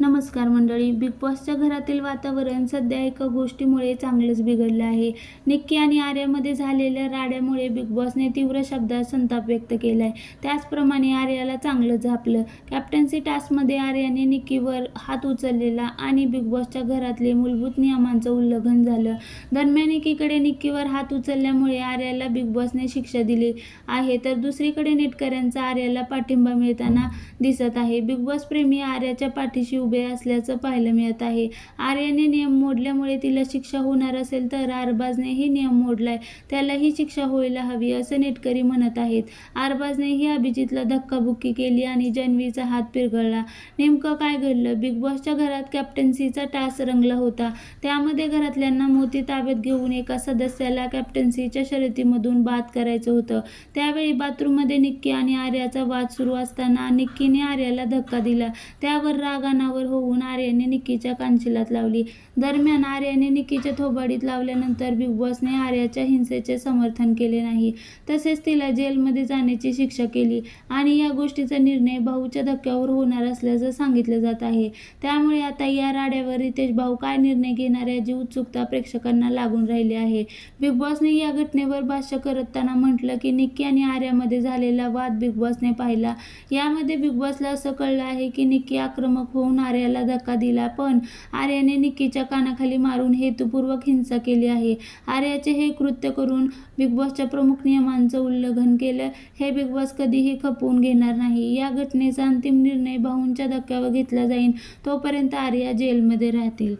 नमस्कार मंडळी बिग बॉसच्या घरातील वातावरण सध्या एका गोष्टीमुळे चांगलंच बिघडलं आहे. निक्की आणि आर्यामध्ये झालेल्या राड्यामुळे बिग बॉसने तीव्र शब्दात संताप व्यक्त केला आहे त्याचप्रमाणे आर्याला चांगलं झापलं. कॅप्टन्सी टास्कमध्ये आर्याने निक्कीवर हात उचललेला आणि बिग बॉसच्या घरातले मूलभूत नियमांचं उल्लंघन झालं. दरम्यान एकीकडे निक्कीवर हात उचलल्यामुळे आर्याला बिग बॉसने शिक्षा दिली आहे तर दुसरीकडे नेटकऱ्यांचा आर्याला पाठिंबा मिळताना दिसत आहे. बिग बॉस प्रेमी आर्याच्या पाठीशी उभे असल्याचं पाहायला मिळत आहे. आर्याने नियम मोडल्यामुळे तिला शिक्षा होणार असेल तर आरबाजनेही नियम मोडलाय. त्यालाही शिक्षा व्हायला हवी असं नेटकरी म्हणत आहेत. आरबाजनेही अभिजितला धक्काबुक्की केली आणि जन्वीचा हात पिरगळला. नेमकं काय घडलं? बिग बॉसच्या घरात कॅप्टन्सीचा टास रंगला होता. त्यामध्ये घरातल्यांना मोती ताब्यात घेऊन एका सदस्याला कॅप्टन्सीच्या शर्यतीमधून बाद करायचं होतं. त्यावेळी बाथरूममध्ये निक्की आणि आर्याचा वाद सुरू असताना निक्कीने आर्याला धक्का दिला. त्यावर राग अनावर होऊन आर्याने निक्कीच्या कानशिलात लावली. दरम्यान आर्याने निक्कीच्या थोबाडीत लावल्यानंतर बिग बॉसने आर्याच्या हिंसेचे समर्थन केले नाही. तसेच तिला जेलमध्ये जाण्याची शिक्षा केली आणि या गोष्टीचा निर्णय भाऊच्या धक्क्यावर होणार असल्याचं सांगितलं जात आहे. त्यामुळे आता या राड्यावर रितेश भाऊ काय निर्णय घेणार याची उत्सुकता प्रेक्षकांना लागून राहिली आहे. बिग बॉसने या घटनेवर भाष्य करताना म्हटलं की निक्की आणि आर्यामध्ये झालेला वाद बिग बॉसने पाहिला. यामध्ये बिग बॉसला असं कळलं आहे की निक्की आक्रमक होऊन आर्याला धक्का दिला. पण आर्याने निक्कीच्या कानाखाली मारून हेतुपूर्वक हिंसा केली आहे. आर्याचे हे कृत्य करून बिग बॉसच्या प्रमुख नियमांचं उल्लंघन केलं हे बिग बॉस कधीही खपवून घेणार नाही. या घटनेचा अंतिम निर्णय भाऊंच्या धक्क्यावर घेतला जाईल तोपर्यंत आर्या जेलमध्ये राहतील.